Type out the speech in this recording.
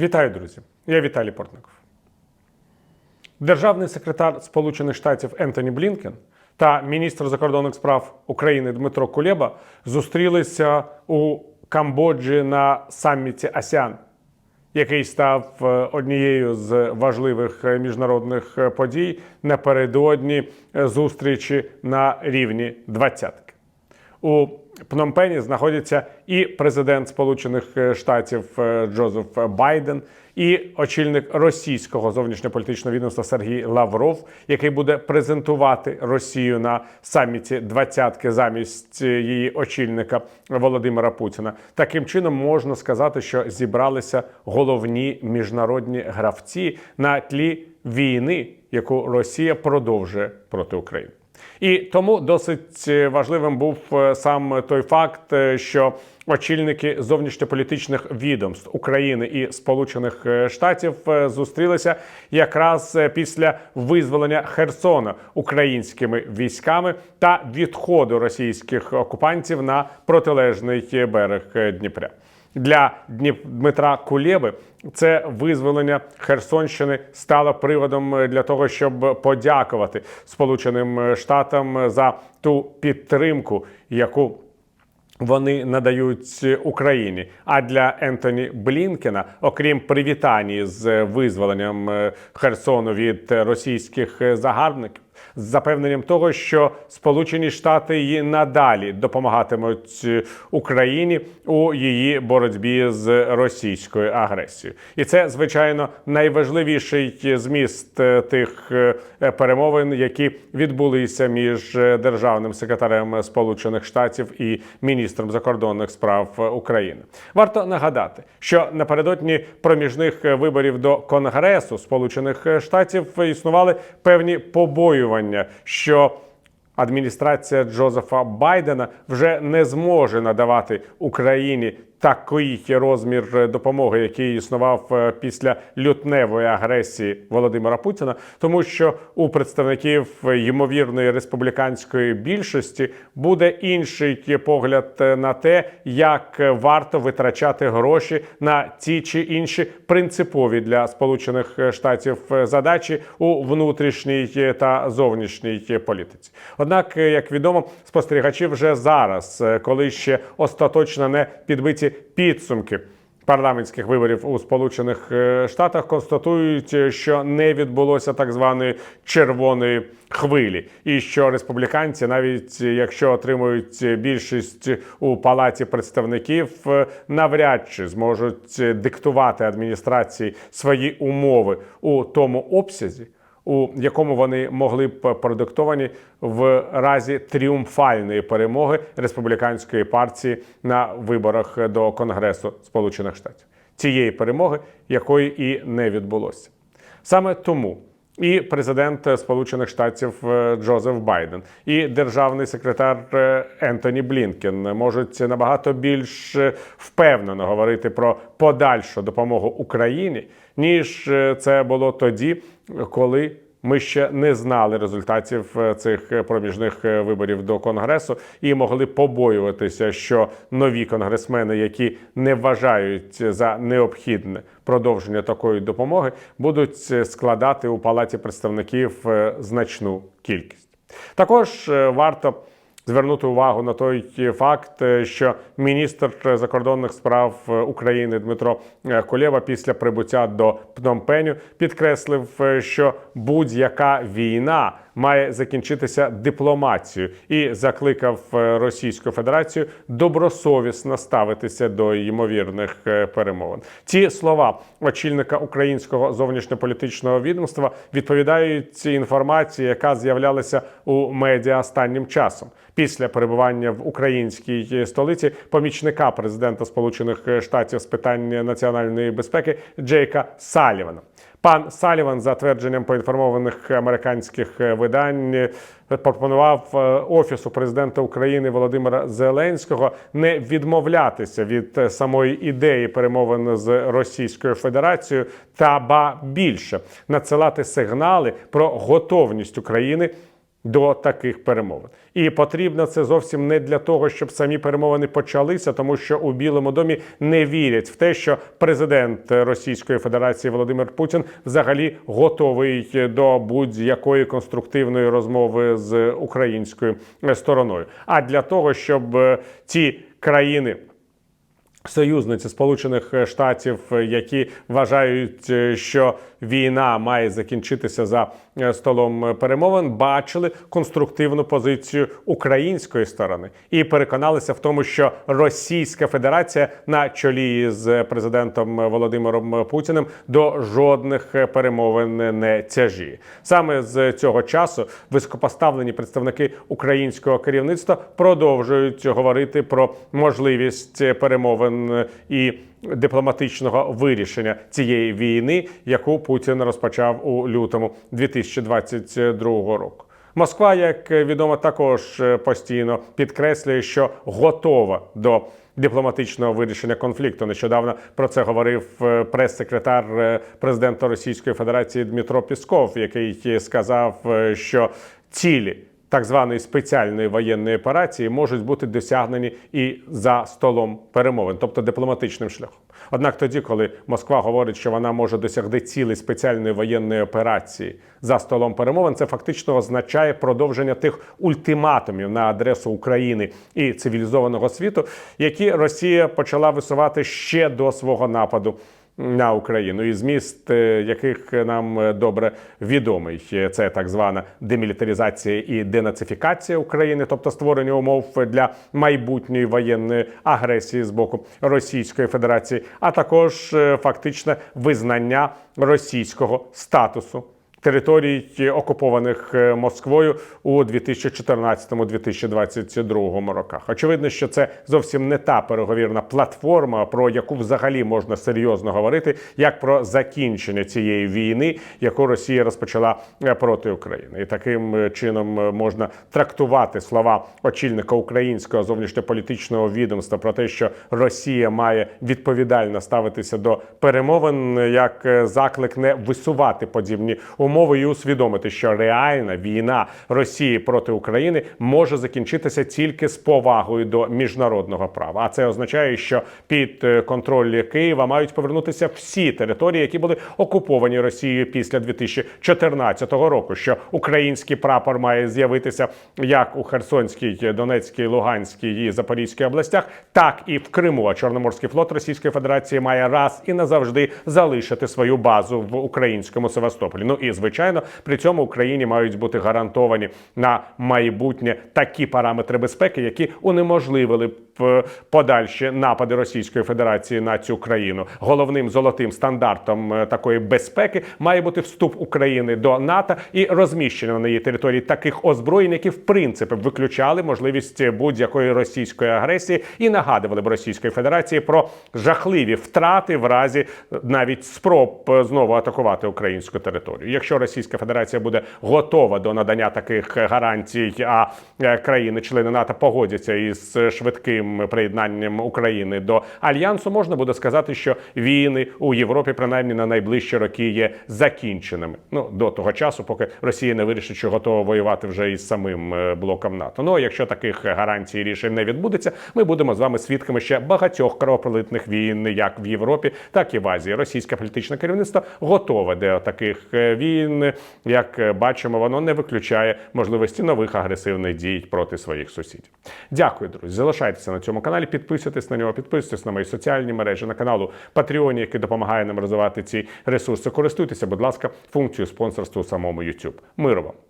Вітаю, друзі! Я Віталій Портников. Державний секретар Сполучених Штатів Ентоні Блінкен та міністр закордонних справ України Дмитро Кулеба зустрілися у Камбоджі на саміті АСіАН, який став е, однією з важливих е, міжнародних е, подій напередодні зустрічі на рівні двадцятки. У Пномпені знаходяться і президент Сполучених е, Штатів е, Джозеф Байден, і очільник російського зовнішньополітичного відомства Сергій Лавров, який буде презентувати Росію на саміті двадцятки замість е, її очільника Володимира Путіна. Таким чином можна сказати, що зібралися головні міжнародні гравці на тлі війни, яку Росія продовжує проти України. І тому досить е, важливим був е, сам той факт, е, що очільники зовнішньополітичних відомств України і Сполучених Штатів зустрілися якраз після визволення Херсона українськими військами та відходу російських окупантів на протилежний берег Дніпря. Для Дмитра Кулєби це визволення Херсонщини стало приводом для того, щоб подякувати Сполученим Штатам за ту підтримку, яку вони надають Україні. А для Ентоні Блінкена, окрім привітань з визволенням е, Херсону від російських загарбників, з запевненням того, що Сполучені Штати і надалі допомагатимуть Україні у її боротьбі з російською агресією, і це звичайно найважливіший зміст е, тих е, перемовин, які відбулися між е, державним секретарем Сполучених Штатів і міністром закордонних справ України. Варто нагадати, що напередодні проміжних виборів до Конгресу Сполучених Штатів існували певні побоювання, що адміністрація Джозефа Байдена вже не зможе надавати Україні такий розмір допомоги, який існував е, після лютневої агресії Володимира Путіна, тому що у представників ймовірної республіканської більшості буде інший погляд на те, як варто витрачати гроші на ті чи інші принципові для Сполучених Штатів задачі у внутрішній та зовнішній політиці. Однак, як відомо, спостерігачі вже зараз, коли ще остаточно не підбиті підсумки. Парламентських виборів у Сполучених е, Штатах констатують, що не відбулося так званої червоної хвилі, і що республіканці, навіть якщо отримують більшість у палаті представників, е, навряд чи зможуть диктувати адміністрації свої умови у тому обсязі у якому вони могли б продиктовані в разі тріумфальної перемоги республіканської партії на виборах до Конгресу Сполучених Штатів, цієї перемоги, якої і не відбулося. Саме тому. І президент Сполучених Штатів е, Джозеф Байден, і державний секретар е, Ентоні Блінкен. Можуть набагато більш е, впевнено говорити про подальшу допомогу Україні, ніж це було тоді, коли ми ще не знали результатів е, цих проміжних е, виборів до конгресу і могли побоюватися, що нові конгресмени, які не вважають за необхідне продовження такої допомоги, будуть е, складати у палаті представників е, значну кількість. Також е, варто звернути увагу на той факт, е, що міністр закордонних справ е, України Дмитро е, Кулєва після прибуття до Пномпеню підкреслив, що будь-яка війна має закінчитися дипломатією і закликав е, Російську Федерацію добросовісно ставитися до ймовірних е, перемовин. Ці слова очільника українського зовнішньополітичного відомства відповідають інформації, яка з'являлася у медіа останнім часом після перебування в українській столиці помічника президента Сполучених Штатів з питань національної безпеки Джейка Салівана. Пан Саліван, за твердженням поінформованих американських видань, е, пропонував е, офісу президента України Володимира Зеленського не відмовлятися від е, самої ідеї перемовин з Російською Федерацією та ба більше надсилати сигнали про готовність України до таких перемовин. І потрібно це зовсім не для того, щоб самі перемовини почалися, тому що у Білому домі не вірять в те, що президент Російської Федерації Володимир Путін взагалі готовий до будь-якої конструктивної розмови з українською стороною. А для того, щоб е, ці країни. Союзниці Сполучених Штатів, які вважають, е, що війна має закінчитися за е, столом перемовин, бачили конструктивну позицію української сторони і переконалися в тому, що Російська Федерація на чолі з президентом Володимиром Путіним до жодних перемовин не тяжіє. Саме з цього часу високопоставлені представники українського керівництва продовжують говорити про можливість перемовин і дипломатичного вирішення цієї війни, яку Путін розпочав у лютому 2022 року. Москва, як відомо, також постійно підкреслює, що готова до дипломатичного вирішення конфлікту. Нещодавно про це говорив е, прес-секретар е, президента Російської Федерації Дмитро Пісков, який сказав, е, що цілі так званої спеціальної воєнної операції можуть бути досягнені і за столом перемовин, тобто дипломатичним шляхом. Однак тоді, коли Москва говорить, що вона може досягти цілей спеціальної воєнної операції за столом перемовин, це фактично означає продовження тих ультиматумів на адресу України і цивілізованого світу, які Росія почала висувати ще до свого нападу на Україну, і зміст е, яких нам е, добре відомий. Це так звана демілітаризація і денацифікація України, тобто створення умов для майбутньої воєнної агресії з боку Російської Федерації, а також е, фактичне визнання російського статусу територій, окупованих е, Москвою у 2014-2022 роках. Очевидно, що це зовсім не та переговірна платформа, про яку взагалі можна серйозно говорити, як про закінчення цієї війни, яку Росія розпочала е, проти України, і таким е, чином можна трактувати слова очільника українського зовнішньополітичного відомства про те, що Росія має відповідально ставитися до перемовин, як заклик не висувати подібні умови умови і усвідомити, що реальна війна Росії проти України може закінчитися тільки з повагою до міжнародного права. А це означає, що під е, контроль Києва мають повернутися всі території, які були окуповані Росією після 2014 року. Що український прапор має з'явитися як у Херсонській, Донецькій, Луганській і Запорізькій областях, так і в Криму. А Чорноморський флот Російської Федерації має раз і назавжди залишити свою базу в українському Севастополі. Ну і звичайно, при цьому Україні мають бути гарантовані на майбутнє такі параметри безпеки, які унеможливили е, подальші напади Російської Федерації на цю країну. Головним золотим стандартом е, такої безпеки має бути вступ України до НАТО і розміщення на її території таких озброєнь, які в принципі виключали можливість будь-якої російської агресії і нагадували б Російської Федерації про жахливі втрати в разі навіть спроб е, знову атакувати українську територію. Якщо Російська Федерація буде готова до надання таких гарантій, а країни-члени НАТО погодяться із швидким приєднанням України до альянсу, можна буде сказати, що війни у Європі, принаймні на найближчі роки, є закінченими. Ну до того часу, поки Росія не вирішить, що готова воювати вже із самим е, блоком НАТО. Ну а якщо таких гарантій рішень не відбудеться, ми будемо з вами свідками ще багатьох кровопролитних війн, як в Європі, так і в Азії. Російське політичне керівництво готове до таких е, війн як бачимо, воно не виключає можливості нових агресивних дій проти своїх сусідів. Дякую, друзі. Залишайтеся цьому каналі, підписуйтесь на нього, підписуйтесь на мої соціальні мережі, на каналу Patreon, який допомагає нам розвивати ці ресурси. Користуйтеся, будь ласка, функцією спонсорства у самому YouTube. Миру вам!